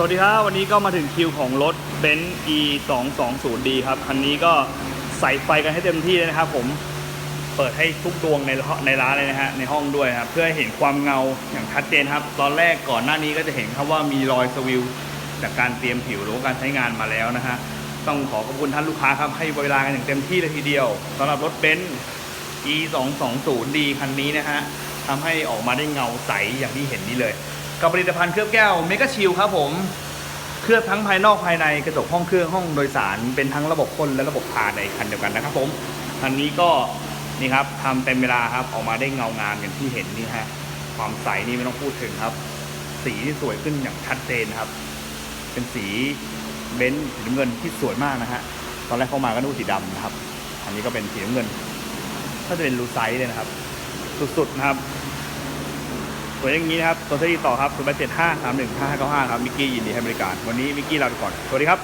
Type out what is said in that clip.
สวัสดีครับ วันนี้ก็มาถึงคิวของรถ b e n z e 2 2 0 d ครับคันนี้ก็ใส่ไฟกันให้เต็มที่เลยนะครับผมเปิดให้ทุกดวงในในร้านเลยนะฮะในห้องด้วยครับ เพื่อให้เห็นความเงาอย่างชัดเจนครับ ตอนแรกก่อนหน้านี้ก็จะเห็นครับว่ามีรอยสวิลจากการเตรียมผิวหรือการใช้งานมาแล้วนะฮะต้องขอขอบคุณท่านลูกค้าครับให้เวลากันอย่างเต็มที่เลยทีเดียวสำหรับรถ b e n z e 2 2 0 d คันนี้นะฮะทำให้ออกมาได้เงาใสอย่างที่เห็นนี่เลย กับผลิตภัณฑ์เคลือบแก้วเมก a ชิลครับผม เคลือบทั้งภายนอกภายในกระจกห้องเครื่องห้องโดยสารเป็นทั้งระบบพ่นและระบบทาในคันเดียวกันนะครับผมคันนี้ก็นี่ครับทำเต็มเวลาครับออกมาได้เงางามอย่างที่เห็นนี่ฮะความใสนี่ไม่ต้องพูดถึงครับ สีที่สวยขึ้นอย่างชัดเจนครับ เป็นสีเบนซ์สีน้ำเงินที่สวยมากนะฮะตอนแรกเข้ามาก็นึกว่าสีดำนะครับ อันนี้ก็เป็นสีน้ำเงิน ก็จะเป็นลูไซส์เลยนะครับ สุดๆนะครับ สวยอย่างนี้นะครับตัวที่ต่อครับ0 8 7 5 3 1 5 5 9 5ครับมิกกี้ยินดีให้บริการ วันนี้มิกกี้ลาไปก่อน สวัสดีครับ